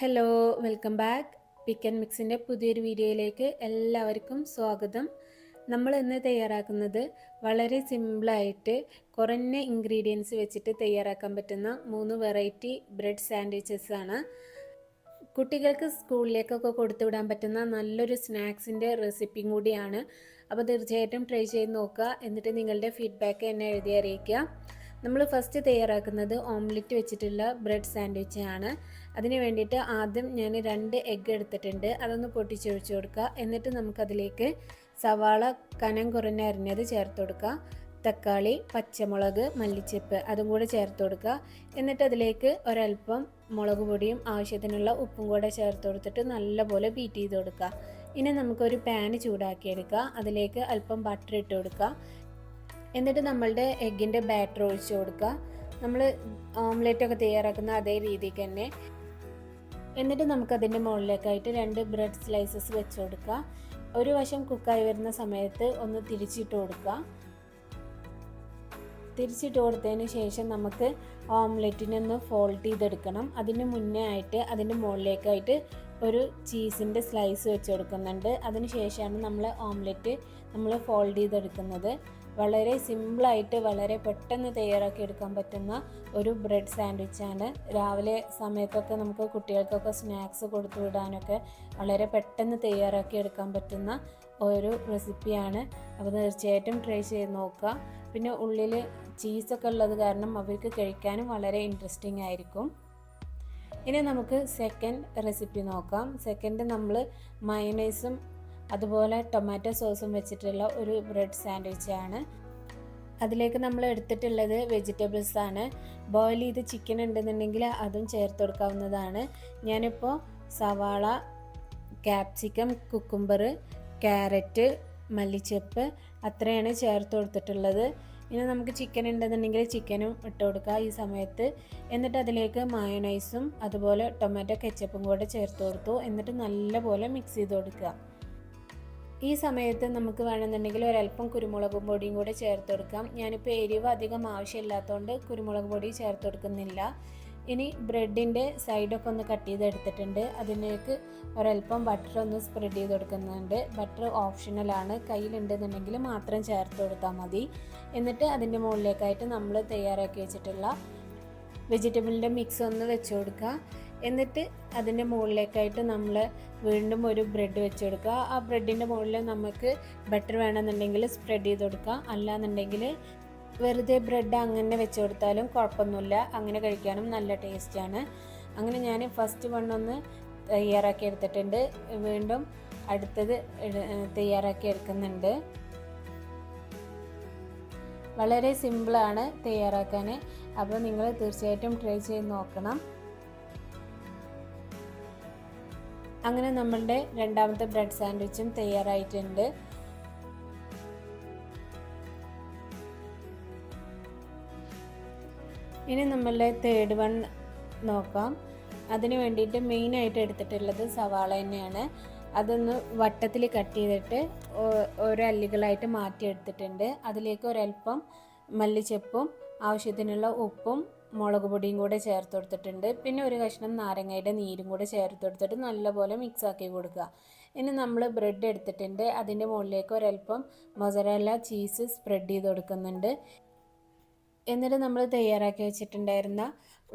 Hello welcome back pick and മിക്സിന്റെ പുതിയൊരു വീഡിയോയിലേക്ക് എല്ലാവർക്കും സ്വാഗതം. നമ്മൾ ഇന്ന് തയ്യാറാക്കുന്നത് വളരെ സിമ്പിളായിട്ട് കുറഞ്ഞ ഇൻഗ്രീഡിയൻസ് വെച്ചിട്ട് തയ്യാറാക്കാൻ പറ്റുന്ന മൂന്ന് വെറൈറ്റി ബ്രെഡ് സാൻഡ്വിച്ചസ് ആണ്. കുട്ടികൾക്ക് സ്കൂളിലേക്കൊക്കെ കൊടുത്തു വിടാൻ പറ്റുന്ന നല്ലൊരു സ്നാക്സിന്റെ റെസിപ്പിയും കൂടിയാണ്. അപ്പോൾ തീർച്ചയായിട്ടും ട്രൈ ചെയ്ത് നോക്കുക. എന്നിട്ട് നിങ്ങളുടെ ഫീഡ്ബാക്ക് എന്നെ എഴുതി അറിയിക്കുക. നമ്മൾ ഫസ്റ്റ് തയ്യാറാക്കുന്നത് ഓംലെറ്റ് വെച്ചിട്ടുള്ള ബ്രെഡ് സാൻഡ്വിച്ച് ആണ്. അതിന് വേണ്ടിയിട്ട് ആദ്യം ഞാൻ രണ്ട് എഗ്ഗ് എടുത്തിട്ടുണ്ട്. അതൊന്ന് പൊട്ടിച്ചൊഴിച്ച് കൊടുക്കുക. എന്നിട്ട് നമുക്കതിലേക്ക് സവാള കനം കുറഞ്ഞ അരിഞ്ഞത് ചേർത്ത് കൊടുക്കുക. തക്കാളി പച്ചമുളക് മല്ലിച്ചപ്പ് അതും കൂടെ ചേർത്ത് കൊടുക്കുക. എന്നിട്ട് അതിലേക്ക് ഒരൽപ്പം മുളക് പൊടിയും ആവശ്യത്തിനുള്ള ഉപ്പും കൂടെ ചേർത്ത് കൊടുത്തിട്ട് നല്ലപോലെ ബീറ്റ് ചെയ്ത് കൊടുക്കുക. ഇനി നമുക്കൊരു പാന് ചൂടാക്കിയെടുക്കുക. അതിലേക്ക് അല്പം ബട്ടർ ഇട്ട് കൊടുക്കുക. എന്നിട്ട് നമ്മളുടെ എഗ്ഗിന്റെ ബാറ്റർ ഒഴിച്ചു കൊടുക്കുക. നമ്മൾ ഓംലെറ്റൊക്കെ തയ്യാറാക്കുന്ന അതേ രീതിക്ക് തന്നെ. എന്നിട്ട് നമുക്കതിന്റെ മുകളിലേക്കായിട്ട് രണ്ട് ബ്രെഡ് സ്ലൈസസ് വെച്ച് കൊടുക്കുക. ഒരു വശം കുക്കായി വരുന്ന സമയത്ത് ഒന്ന് തിരിച്ചിട്ട് കൊടുക്കുക. തിരിച്ചിട്ട് കൊടുത്തതിന് ശേഷം നമുക്ക് ഓംലെറ്റിനൊന്ന് ഫോൾഡ് ചെയ്തെടുക്കണം. അതിന് മുന്നേ ആയിട്ട് അതിന്റെ മുകളിലേക്കായിട്ട് ഒരു ചീസിന്റെ സ്ലൈസ് വെച്ച് കൊടുക്കുന്നുണ്ട്. അതിന് ശേഷമാണ് നമ്മൾ ഓംലെറ്റ് നമ്മൾ ഫോൾഡ് ചെയ്തെടുക്കുന്നത്. വളരെ സിമ്പിളായിട്ട് വളരെ പെട്ടെന്ന് തയ്യാറാക്കി എടുക്കാൻ പറ്റുന്ന ഒരു ബ്രെഡ് സാൻഡ്വിച്ചാണ്. രാവിലെ സമയത്തൊക്കെ നമുക്ക് കുട്ടികൾക്കൊക്കെ സ്നാക്സ് കൊടുത്തു വിടാനൊക്കെ വളരെ പെട്ടെന്ന് തയ്യാറാക്കി എടുക്കാൻ പറ്റുന്ന ഒരു റെസിപ്പിയാണ്. അപ്പോൾ തീർച്ചയായിട്ടും ട്രൈ ചെയ്ത് നോക്കുക. പിന്നെ ഉള്ളിൽ ചീസൊക്കെ ഉള്ളത് കാരണം അവർക്ക് കഴിക്കാനും വളരെ ഇൻട്രസ്റ്റിംഗ് ആയിരിക്കും. ഇനി നമുക്ക് സെക്കൻഡ് റെസിപ്പി നോക്കാം. സെക്കൻഡ് നമ്മൾ മയനൈസും അതുപോലെ ടൊമാറ്റോ സോസും വെച്ചിട്ടുള്ള ഒരു ബ്രെഡ് സാൻഡ്വിച്ച് ആണ്. അതിലേക്ക് നമ്മൾ എടുത്തിട്ടുള്ളത് വെജിറ്റബിൾസ് ആണ്. ബോയിൽ ചെയ്ത് ചിക്കൻ ഉണ്ടെന്നുണ്ടെങ്കിൽ അതും ചേർത്ത് കൊടുക്കാവുന്നതാണ്. ഞാനിപ്പോൾ സവാള ക്യാപ്സിക്കം കുക്കുംബർ ക്യാരറ്റ് മല്ലിച്ചപ്പ് അത്രയാണ് ചേർത്ത് കൊടുത്തിട്ടുള്ളത്. ഇനി നമുക്ക് ചിക്കൻ ഉണ്ടെന്നുണ്ടെങ്കിൽ ചിക്കനും ഇട്ട് കൊടുക്കുക ഈ സമയത്ത്. എന്നിട്ട് അതിലേക്ക് മയോണൈസും അതുപോലെ ടൊമാറ്റോ കെച്ചപ്പും കൂടെ ചേർത്ത് കൊടുത്തു. എന്നിട്ട് നല്ലപോലെ മിക്സ് ചെയ്ത് കൊടുക്കുക. ഈ സമയത്ത് നമുക്ക് വേണമെന്നുണ്ടെങ്കിൽ ഒരല്പം കുരുമുളക് പൊടിയും കൂടെ ചേർത്ത് കൊടുക്കാം. ഞാനിപ്പോൾ എരിവ് അധികം ആവശ്യമില്ലാത്തതുകൊണ്ട് കുരുമുളക് പൊടി ചേർത്ത് കൊടുക്കുന്നില്ല. ഇനി ബ്രെഡിന്റെ സൈഡൊക്കെ ഒന്ന് കട്ട് ചെയ്തെടുത്തിട്ടുണ്ട് അതിലേക്ക് ഒരല്പം ബട്ടർ ഒന്ന് സ്പ്രെഡ് ചെയ്ത് കൊടുക്കുന്നുണ്ട്. ബട്ടർ ഓപ്ഷണലാണ് കയ്യിലുണ്ടെന്നുണ്ടെങ്കിൽ മാത്രം ചേർത്ത് കൊടുത്താൽ മതി. എന്നിട്ട് അതിന്റെ മുകളിലേക്കായിട്ട് നമ്മൾ തയ്യാറാക്കി വെച്ചിട്ടുള്ള വെജിറ്റബിളിന്റെ മിക്സ് ഒന്ന് വെച്ച് കൊടുക്കുക എന്നിട്ട് അതിന്റെ മുകളിലേക്കായിട്ട് നമ്മൾ വീണ്ടും ഒരു ബ്രെഡ് വെച്ച് കൊടുക്കുക ആ ബ്രെഡിന്റെ മുകളിൽ നമുക്ക് ബട്ടർ വേണമെന്നുണ്ടെങ്കിൽ സ്പ്രെഡ് ചെയ്ത് കൊടുക്കുക. അല്ലാന്നുണ്ടെങ്കിൽ വെറുതെ ബ്രെഡ് അങ്ങനെ വെച്ച് കൊടുത്താലും കുഴപ്പമൊന്നുമില്ല. അങ്ങനെ കഴിക്കാനും നല്ല ടേസ്റ്റാണ് അങ്ങനെ ഞാൻ ഫസ്റ്റ് വൺ ഒന്ന് തയ്യാറാക്കി എടുത്തിട്ടുണ്ട്. വീണ്ടും അടുത്തത് തയ്യാറാക്കി എടുക്കുന്നുണ്ട്. വളരെ സിമ്പിളാണ് തയ്യാറാക്കാൻ. അപ്പോൾ നിങ്ങൾ തീർച്ചയായിട്ടും ട്രൈ ചെയ്ത് നോക്കണം. അങ്ങനെ നമ്മളുടെ രണ്ടാമത്തെ ബ്രെഡ് സാൻഡ്വിച്ചും തയ്യാറായിട്ടുണ്ട്. ഇനി നമ്മളുടെ തേർഡ് വൺ നോക്കാം. അതിന് വേണ്ടിയിട്ട് മെയിനായിട്ട് എടുത്തിട്ടുള്ളത് സവാള തന്നെയാണ്. അതൊന്ന് വട്ടത്തിൽ കട്ട് ചെയ്തിട്ട് ഓരോ അല്ലികളായിട്ട് മാറ്റിയെടുത്തിട്ടുണ്ട്. അതിലേക്ക് ഒരൽപ്പം മല്ലിച്ചപ്പും ആവശ്യത്തിനുള്ള ഉപ്പും മുളക് പൊടിയും കൂടെ ചേർത്ത് കൊടുത്തിട്ടുണ്ട്. പിന്നെ ഒരു കഷ്ണം നാരങ്ങയുടെ നീരും കൂടെ ചേർത്ത് കൊടുത്തിട്ട് നല്ലപോലെ മിക്സ് ആക്കി കൊടുക്കുക. ഇനി നമ്മൾ ബ്രെഡ് എടുത്തിട്ടുണ്ട്. അതിന്റെ മുകളിലേക്ക് ഒരല്പം മൊസറല്ല ചീസ് സ്പ്രെഡ് ചെയ്ത് കൊടുക്കുന്നുണ്ട്. എന്നിട്ട് നമ്മൾ തയ്യാറാക്കി വെച്ചിട്ടുണ്ടായിരുന്ന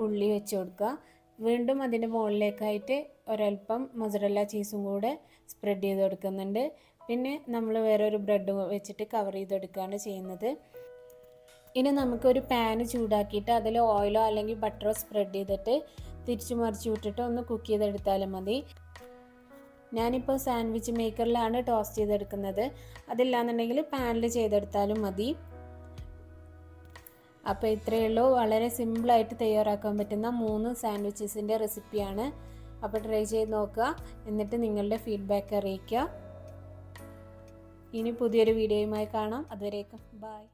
ഉള്ളി വെച്ച് കൊടുക്കുക. വീണ്ടും അതിന്റെ മുകളിലേക്കായിട്ട് ഒരല്പം മൊസറല്ല ചീസും കൂടെ സ്പ്രെഡ് ചെയ്ത് കൊടുക്കുന്നുണ്ട്. പിന്നെ നമ്മൾ വേറൊരു ബ്രെഡ് വെച്ചിട്ട് കവർ ചെയ്തെടുക്കുകയാണ് ചെയ്യുന്നത്. ഇനി നമുക്കൊരു പാന് ചൂടാക്കിയിട്ട് അതിൽ ഓയിലോ അല്ലെങ്കിൽ ബട്ടറോ സ്പ്രെഡ് ചെയ്തിട്ട് തിരിച്ചു മറിച്ച് വിട്ടിട്ട് ഒന്ന് കുക്ക് ചെയ്തെടുത്താലും മതി. ഞാനിപ്പോൾ സാൻഡ്വിച്ച് മേക്കറിലാണ് ടോസ്റ്റ് ചെയ്തെടുക്കുന്നത്. അതില്ലാന്നുണ്ടെങ്കിൽ പാനിൽ ചെയ്തെടുത്താലും മതി. അപ്പോൾ ഇത്രയേ ഉള്ളൂ. വളരെ സിമ്പിളായിട്ട് തയ്യാറാക്കാൻ പറ്റുന്ന മൂന്ന് സാൻഡ്വിച്ചസിന്റെ റെസിപ്പിയാണ് അപ്പോൾ ട്രൈ ചെയ്ത് നോക്കുക. എന്നിട്ട് നിങ്ങളുടെ ഫീഡ്ബാക്ക് അറിയിക്കുക. ഇനി പുതിയൊരു വീഡിയോയുമായി കാണാം. അതുവരേക്കും. ബായ്